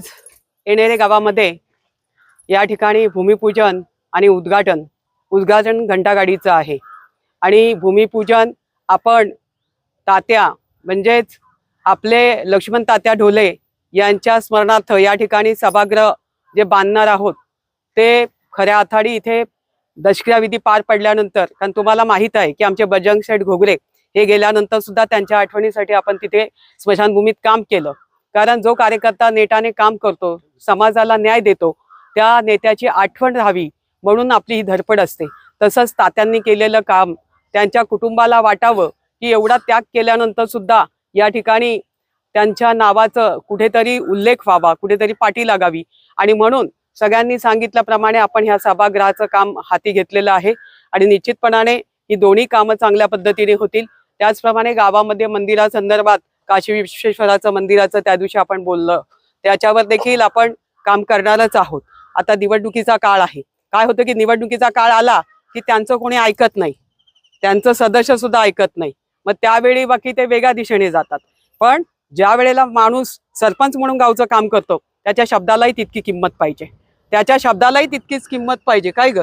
आज येणेरे गावामध्ये या ठिकाणी भूमिपूजन आणि उद्घाटन उद्घाटन घंटागाडीचं आहे. आणि भूमिपूजन आपण तात्या म्हणजेच आपले लक्ष्मण तात्या ढोले यांच्या स्मरणार्थ या ठिकाणी सभागृह जे बांधणार आहोत ते खऱ्या आथाडी इथे दशक्रियाविधी पार पडल्यानंतर कारण तुम्हाला माहीत आहे की आमचे बजरंग शेठ घोगरे हे गेल्यानंतर सुद्धा त्यांच्या आठवणीसाठी आपण तिथे स्मशानभूमीत काम केलं. कारण जो कार्यकर्ता नेटाने काम करतो समाजाला न्याय देतो त्या नेत्याची आठवण राहावी म्हणून आपली ही धडपड असते. तसंच तात्यांनी केलेलं काम त्यांच्या कुटुंबाला वाटावं की एवढा त्याग केल्यानंतर सुद्धा या ठिकाणी त्यांच्या नावाचं कुठेतरी उल्लेख व्हावा कुठेतरी पाठी लागावी. आणि म्हणून सगळ्यांनी सांगितल्याप्रमाणे आपण ह्या सभागृहाचं काम हाती घेतलेलं आहे. आणि निश्चितपणाने ही दोन्ही कामं चांगल्या पद्धतीने होतील. त्याचप्रमाणे गावामध्ये मंदिरासंदर्भात काशी विश्वेश्वराचं मंदिराचं त्या दिवशी आपण बोललं. त्याच्यावर देखील आपण काम करणारच आहोत. आता निवडणुकीचा काळ आहे. काय होतं की निवडणुकीचा काळ आला की त्यांचं कोणी ऐकत नाही. त्यांचं सदस्य सुद्धा ऐकत नाही. मग त्यावेळी बाकी ते वेगळ्या दिशेने जातात. पण ज्या वेळेला माणूस सरपंच म्हणून गावचं काम करतो त्याच्या शब्दालाही तितकी किंमत पाहिजे. त्याच्या शब्दालाही तितकीच किंमत पाहिजे. काय ग?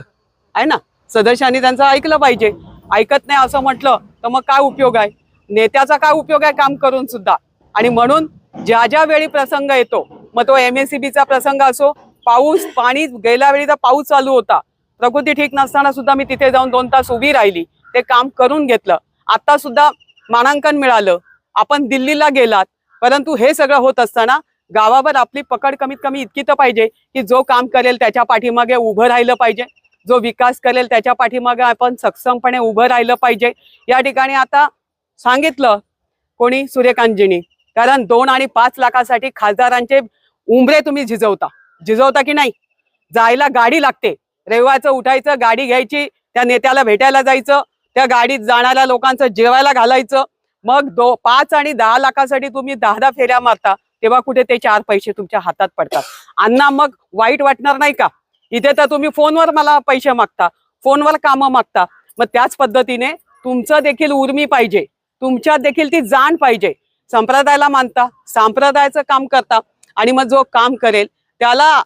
आहे ना? सदस्यांनी त्यांचं ऐकलं पाहिजे. ऐकत नाही असं म्हटलं तर मग काय उपयोग आहे? नेत्याचा काय उपयोग आहे काम करून सुद्धा? आणि म्हणून ज्या ज्या वेळी प्रसंग येतो मग तो एम एस सी बीचा प्रसंग असो पाऊस पाणी गेल्या वेळी तर पाऊस चालू होता. प्रकृती ठीक नसताना सुद्धा मी तिथे जाऊन दोन तास उभी राहिली. ते काम करून घेतलं. आता सुद्धा मानांकन मिळालं. आपण दिल्लीला गेलात. परंतु हे सगळं होत असताना गावावर आपली पकड कमीत कमी इतकी तर पाहिजे की जो काम करेल त्याच्या पाठीमागे उभं राहिलं पाहिजे. जो विकास करेल त्याच्या पाठीमागे आपण सक्षमपणे उभं राहिलं पाहिजे. या ठिकाणी आता सांगितलं. कोणी? सूर्यकांतजींनी. कारण दोन आणि पाच लाखासाठी खासदारांचे उंबरे तुम्ही झिजवता. झिजवता की नाही? जायला गाडी लागते. रविवारचं उठायचं गाडी घ्यायची त्या नेत्याला भेटायला जायचं त्या गाडीत जाणाऱ्या लोकांचं जेवायला घालायचं. मग दो पाच आणि दहा लाखासाठी तुम्ही दहा दहा फेऱ्या मारता तेव्हा कुठे ते चार पैसे तुमच्या हातात पडतात. अण्णा मग वाईट वाटणार नाही का? इथे तर तुम्ही फोनवर मला पैसे मागता फोनवर कामं मागता. मग त्याच पद्धतीने तुमचं देखील उर्मी पाहिजे. तुमच्यात देखील ती जाण पाहिजे. संप्रदायाला मानता संप्रदायाचं काम करता आणि मग जो काम करेल त्याला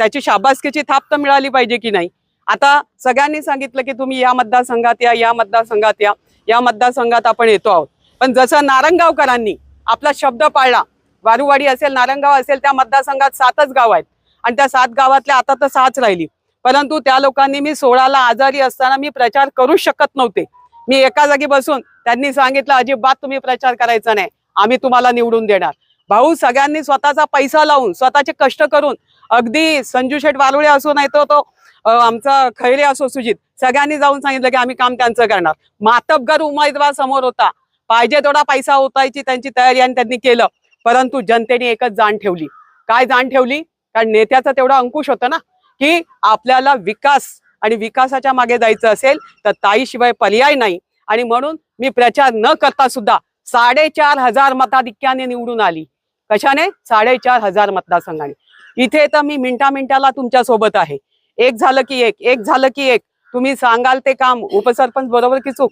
त्याची शाबासकीची थाप तर मिळाली पाहिजे की नाही? आता सगळ्यांनी सांगितलं की तुम्ही या मतदारसंघात या या मतदारसंघात या या मतदारसंघात आपण येतो आहोत. पण जसं नारंगावकरांनी आपला शब्द पाळला वारुवाडी असेल नारंगाव असेल त्या मतदारसंघात सातच गाव आहेत. आणि त्या सात गावातल्या आता तर सहाच राहिली. परंतु त्या लोकांनी मी सोळाला आजारी असताना मी प्रचार करू शकत नव्हते. मी एका जागी बसून त्यांनी सांगितलं अजिबात तुम्ही प्रचार करायचा नाही. आम्ही तुम्हाला निवडून देणार. भाऊ सगळ्यांनी स्वतःचा पैसा लावून स्वतःचे कष्ट करून अगदी संजू शेठ वारुळे असो नाही तर तो अ, आमचा खैरे असो सुजित सगळ्यांनी जाऊन सांगितलं की आम्ही काम त्यांचं करणार. मातबगर उमेदवार समोर होता. पाहिजे तेवढा पैसा होतायची त्यांची तयारी आणि त्यांनी केलं. परंतु जनतेने एकच जाण ठेवली. काय जाण ठेवली? कारण नेत्याचा तेवढा अंकुश होता ना की आपल्याला विकास आणि विकासाच्या मागे जायचं असेल तर ताईशिवाय पर्याय नाही. आणि म्हणून मी प्रचार न करता सुद्धा साडेचार हजार मताधिक्याने निवडून आली. कशाने? साडेचार हजार मतदारसंघाने. इथे तर मी मिनटा मिनटाला तुमच्यासोबत आहे. एक झालं की एक एक झालं की एक. तुम्ही सांगाल ते काम उपसरपंच बरोबर की चूक?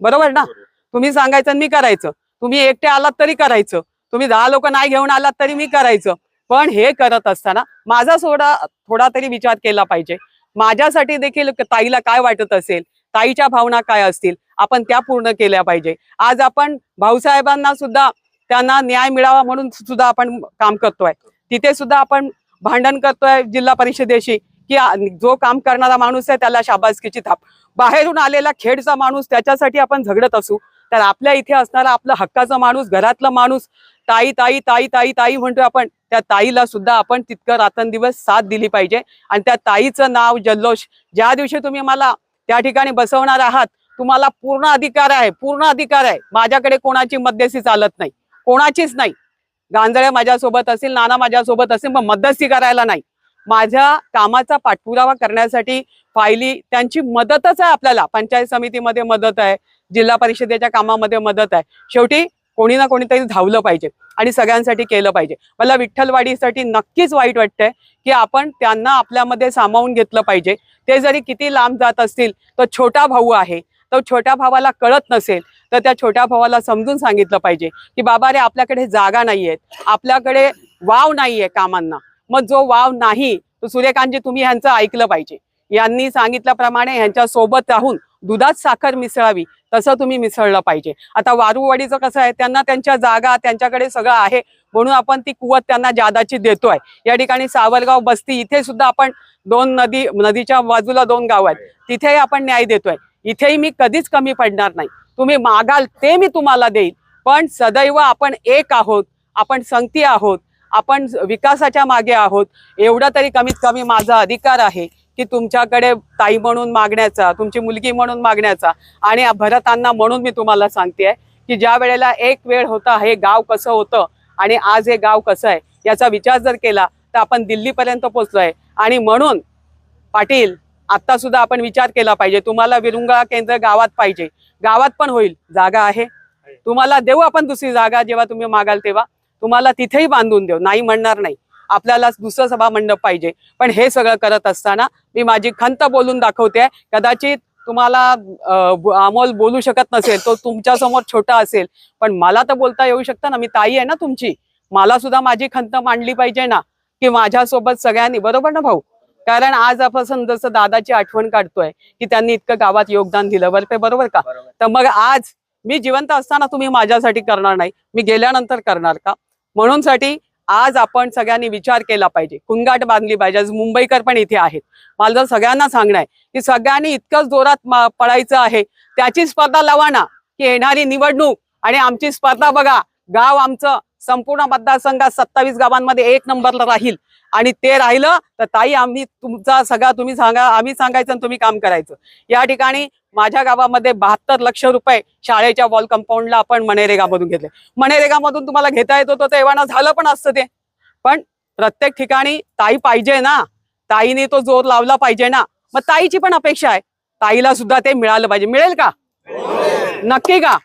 बरोबर ना? तुम्ही सांगायचं आणि मी करायचं. तुम्ही एकटे आलात तरी करायचं. तुम्ही दहा लोक नाही घेऊन आलात तरी मी करायचं. पण हे करत असताना माझा सोडा थोडा तरी विचार केला पाहिजे. माझ्यासाठी देखील ताईला काय वाटत असेल? ताईच्या भावना काय असतील? आपण त्या पूर्ण केल्या पाहिजे. आज आपण भाऊसाहेबांना सुद्धा त्यांना न्याय मिळावा म्हणून सुद्धा आपण काम करतोय. तिथे सुद्धा आपण भांडण करतोय जिल्हा परिषदेशी की जो काम करणारा माणूस आहे त्याला शाबासकीची थाप. बाहेरून आलेला खेडचा माणूस त्याच्यासाठी आपण झगडत असू. तर आपल्या इथे असणारा आपलं हक्काचा माणूस घरातला माणूस ताई ताई ताई ताई ताई म्हणतोय आपण त्या ताईला सुद्धा आपण तितकं रात्रंदिवस साथ दिली पाहिजे. आणि त्या ताईचं नाव जल्लोष. ज्या दिवशी तुम्ही मला त्या ठिकाणी बसवणार आहात. तुम्हाला पूर्ण अधिकार आहे पूर्ण अधिकार आहे. माझ्याकडे कोणाची मध्यस्थी चालत नाही. कोणाचीच नाही. गांजळे माझ्यासोबत असेल नाना माझ्यासोबत असेल मग मध्यस्थी करायला नाही. माझ्या कामाचा पाठपुरावा करण्यासाठी फायली त्यांची मदतच आहे आपल्याला. पंचायत समितीमध्ये मदत आहे जिल्हा परिषदेच्या कामामध्ये मदत आहे. शेवटी कोणी ना कोणीतरी धावलं पाहिजे आणि सगळ्यांसाठी केलं पाहिजे. मला विठ्ठलवाडीसाठी नक्कीच वाईट वाटतंय की आपण त्यांना आपल्यामध्ये सामावून घेतलं पाहिजे. ते जरी किती लांब जात असतील तर छोटा भाऊ आहे. तो छोट्या भावाला कळत नसेल तर त्या छोट्या भावाला समजून सांगितलं पाहिजे की बाबा रे आपल्याकडे जागा नाहीये आपल्याकडे वाव नाहीये कामांना. मग जो वाव नाही तो सूर्यकांतजी तुम्ही ह्यांचं ऐकलं पाहिजे. यांनी सांगितल्याप्रमाणे ह्यांच्या सोबत राहून दुधात साखर मिसळावी तसं तुम्ही मिसळलं पाहिजे. आता वारूवाडीचं कसं आहे त्यांना त्यांच्या जागा त्यांच्याकडे सगळं आहे म्हणून आपण ती कुवत त्यांना जादाची देतोय. या ठिकाणी सावरगाव बस्ती इथे सुद्धा आपण दोन नदी नदीच्या बाजूला दोन गाव आहेत. तिथेही आपण न्याय देतोय. इथेही मी कधीच कमी पडणार नाही. तुम्ही मागाल ते मी तुम्हाला देईन. पण सदैव आपण एक आहोत आपण संगती आहोत आपण विकासाच्या मागे आहोत. एवढा तरी कमीत कमी माझा अधिकार आहे. की तुमच्याकडे ताई म्हणून मागण्याचा तुमची मुलगी म्हणून मागण्याचा आणि भरतांना म्हणून मी तुम्हाला सांगते की ज्या वेळेला एक वेळ होता हे गाव कसं होतं आणि आज हे गाव कसं आहे याचा विचार जर केला तर आपण दिल्लीपर्यंत पोचलोय आणि म्हणून पाटील आता सुद्धा आपण विचार केला पाहिजे. तुम्हाला विरुंगळा केंद्र गावात पाहिजे. गावात पण होईल. जागा आहे. तुम्हाला देऊ आपण दुसरी जागा जेव्हा तुम्ही मागाल तेव्हा. तुम्हाला तिथेही बांधून देऊ. नाही म्हणणार नाही. आपल्याला दुसरं सभा मंडप पाहिजे. पण हे सगळं करत असताना मी माझी खंत बोलून दाखवते. कदाचित तुम्हाला अमोल बोलू शकत नसेल तो तुमच्यासमोर छोटा असेल. पण मला तर बोलता येऊ शकतं ना मी ताई आहे ना तुमची. मला सुद्धा माझी खंत मांडली पाहिजे ना की माझ्यासोबत सगळ्यांनी बरोबर ना भाऊ? कारण आज आपण जसं दादाची आठवण काढतोय की त्यांनी इतकं गावात योगदान दिलं बरं ते बरोबर का? तर मग आज मी जिवंत असताना तुम्ही माझ्यासाठी करणार नाही मी गेल्यानंतर करणार का? म्हणून साठी आज आपण सगळ्यांनी विचार केला पाहिजे. कुंगाट बांधली पाहिजे. आज मुंबईकर पण इथे आहेत. मला जर सगळ्यांना सांगणं आहे की सगळ्यांनी इतकंच जोरात पडायचं आहे त्याची स्पर्धा लावा ना की येणारी निवडणूक आणि आमची स्पर्धा बघा. गाव आमचं संपूर्ण मतदारसंघात सत्तावीस गावांमध्ये एक नंबरला राहील. आणि ते राहिलं तर ताई आम्ही तुमचा सगळा तुम्ही सांगा आम्ही सांगायचं आणि तुम्ही काम करायचं. या ठिकाणी माझ्या गावामध्ये बहात्तर लक्ष रुपये शाळेच्या वॉल कंपाऊंडला आपण मनेरेगामधून घेतले. मनेरेगामधून तुम्हाला घेता येत होतं तेव्हा ना झालं पण असतं ते. पण प्रत्येक ठिकाणी ताई पाहिजे ना ताईने तो जोर लावला पाहिजे ना मग ताईची पण अपेक्षा आहे. ताईला सुद्धा ते मिळालं पाहिजे. मिळेल का? नक्की का?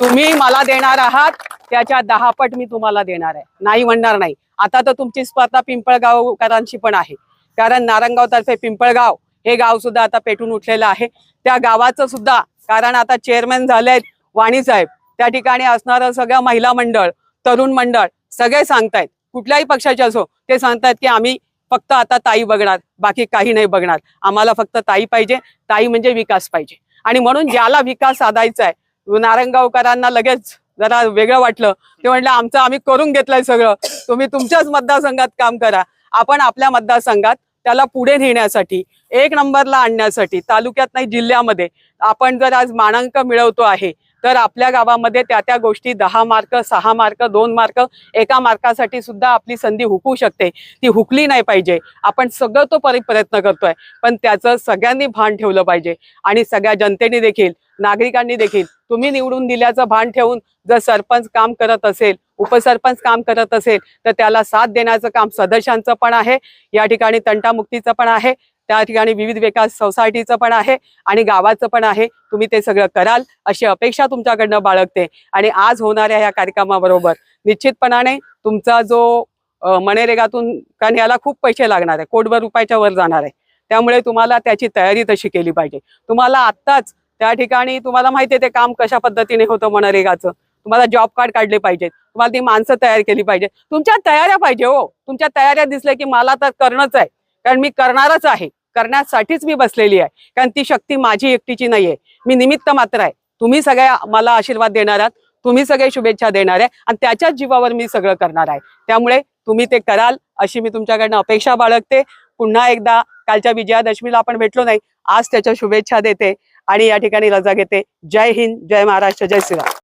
तुम्ही मला देणार आहात त्याच्या दहापट मी तुम्हाला देणार आहे. नाही म्हणणार नाही. आता तर तुमची स्पर्धा पिंपळगावकरांची पण आहे. कारण नारंगाव तर्फे पिंपळगाव हे गाव सुद्धा आता पेटून उठलेलं आहे. त्या गावाचं सुद्धा कारण आता चेअरमॅन झाले आहेत वाणी साहेब. त्या ठिकाणी असणारं सगळं महिला मंडळ तरुण मंडळ सगळे सांगतायत. कुठल्याही पक्षाचे असो ते सांगतायत की आम्ही फक्त आता ताई बघणार बाकी काही नाही बघणार. आम्हाला फक्त ताई पाहिजे. ताई म्हणजे विकास पाहिजे. आणि म्हणून ज्याला विकास साधायचा आहे नारंगावकरांना लगेच जरा वेगळं वाटलं. ते म्हटलं आमचं आम्ही करून घेतलंय सगळं. तुम्ही तुमच्याच मतदारसंघात काम करा. आपण आपल्या मतदारसंघात त्याला पुढे नेण्यासाठी एक नंबरला आणण्यासाठी तालुक्यात नाही जिल्ह्यामध्ये आपण जर आज मानांक मिळवतो आहे तर आपल्या गावामध्ये त्या त्या गोष्टी दहा मार्क सहा मार्क दोन मार्क एका मार्कासाठी सुद्धा आपली संधी हुकू शकते. ती हुकली नाही पाहिजे. आपण सगळं तो परि प्रयत्न करतोय. पण त्याचं सगळ्यांनी भान ठेवलं पाहिजे. आणि सगळ्या जनतेने देखील नागरिकांनी देखील तुम्ही निवडून दिल्याचं भान ठेवून जर सरपंच काम करत असेल उपसरपंच काम करत असेल तर त्याला साथ देण्याचं काम सदस्यांचं पण आहे या ठिकाणी तंटामुक्तीचं पण आहे त्या ठिकाणी विविध विकास सोसायटीचं पण आहे आणि गावाचं पण आहे तुम्ही ते सगळं कराल अशी अपेक्षा तुमच्याकडनं बाळगते. आणि आज होणाऱ्या या कार्यक्रमाबरोबर निश्चितपणाने तुमचा जो मनेरेगातून मनरेगातून कारण याला खूप पैसे लागणार आहे कोटभर रुपयाच्या वर जाणार आहे. त्यामुळे तुम्हाला त्याची तयारी तशी केली पाहिजे. तुम्हाला आत्ताच त्या ठिकाणी तुम्हाला माहिती आहे ते काम कशा पद्धतीने होतं मनरेगाचं. तुम्हाला जॉब कार्ड काढले पाहिजेत. तुम्हाला ती माणसं तयार केली पाहिजे तुमच्या तयाऱ्या पाहिजे हो. तुमच्या तयाऱ्या दिसल्या की मला तर करणंच आहे. कारण मी करणारच आहे. करण्यासाठीच मी बसलेली आहे. कारण ती शक्ती माझी एकटीची नाहीये. मी निमित्त मात्र आहे. तुम्ही सगळ्या मला आशीर्वाद देणार आहात. तुम्ही सगळे शुभेच्छा देणार आहे. आणि त्याच्याच जीवावर मी सगळं करणार आहे. त्यामुळे तुम्ही ते कराल अशी मी तुमच्याकडनं अपेक्षा बाळगते. पुन्हा एकदा कालच्या विजयादशमीला आपण भेटलो नाही. आज त्याच्या शुभेच्छा देते आणि या ठिकाणी रजा घेते. जय हिंद जय महाराष्ट्र जय श्रीराम.